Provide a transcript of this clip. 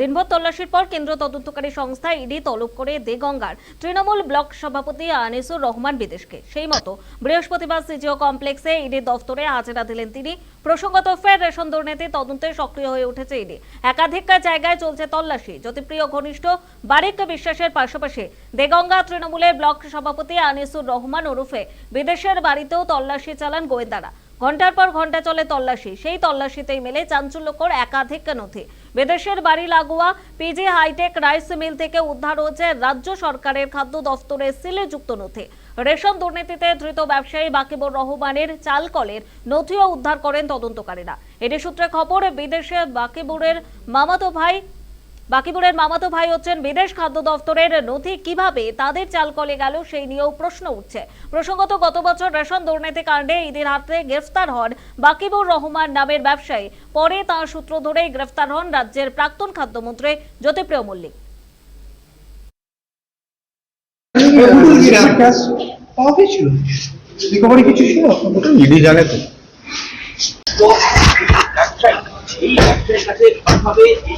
দিনভর তল্লাশির পর কেন্দ্র তদন্তকারী সংস্থা ইডি তলব করে দেগঙ্গার তৃণমূল ব্লক সভাপতি আনিসুর রহমান বিদেশকে। সেই মতো বৃহস্পতিবার সিজিও কমপ্লেক্সে ইডি দফতরে হাজিরা দিলেন তিনি। প্রসঙ্গত ফের রেশন দুর্নীতি তদন্তে সক্রিয় হয়ে উঠেছে ইডি। একাধিক জায়গায় চলছে তল্লাশি। জ্যোতিপ্রিয় ঘনিষ্ঠ বারিক বিশ্বাসের পাশাপাশি দেগঙ্গা তৃণমূলের ব্লক সভাপতি আনিসুর রহমান ওরফে বিদেশের বাড়িতেও তল্লাশি চালান গোয়েন্দারা। ঘণ্টার পর ঘণ্টা চলে তল্লাশি। সেই তল্লাশিতেই মেলে চাঞ্চল্যকর একাধিক নথি। বিদেশের বাড়ি লাগোয়া পিজি হাইটেক রাইস মিল থেকে উদ্ধার হয়েছে রাজ্য সরকারের খাদ্য দফতরের সিলে যুক্ত নথি। রেশন দুর্নীতিতে ধৃত ব্যবসায়ী বাকিবুর রহমানের চাল কলের নথিও উদ্ধার করেন তদন্তকারীরা। এটি সূত্রে খবর, বিদেশে বাকিবুরের মামাতো ভাই বাকিবুরের মামাতো ভাই হচ্ছেন বিদেশ খাদ্য দফতরের নথি। কীভাবে তাদের চাল কলে গেল সেই নিয়েও প্রশ্ন উঠছে। প্রসঙ্গত গত বছর রেশন দুর্নীতি কাণ্ডে ঈদের হাতে গ্রেফতার হন বাকিবুর রহমান নামের ব্যবসায়ী। পরে তার সূত্র ধরেই গ্রেফতার হন রাজ্যের প্রাক্তন খাদ্যমন্ত্রী জ্যোতিপ্রিয় মল্লিক। ক্যাশ পাওয়া গেছিল রিকভারি কিছু ছিল ইডি জানে তো। এই ব্যবসায়ীর কাছে কীভাবে এই মূর্তি বিপুল পরিমাণে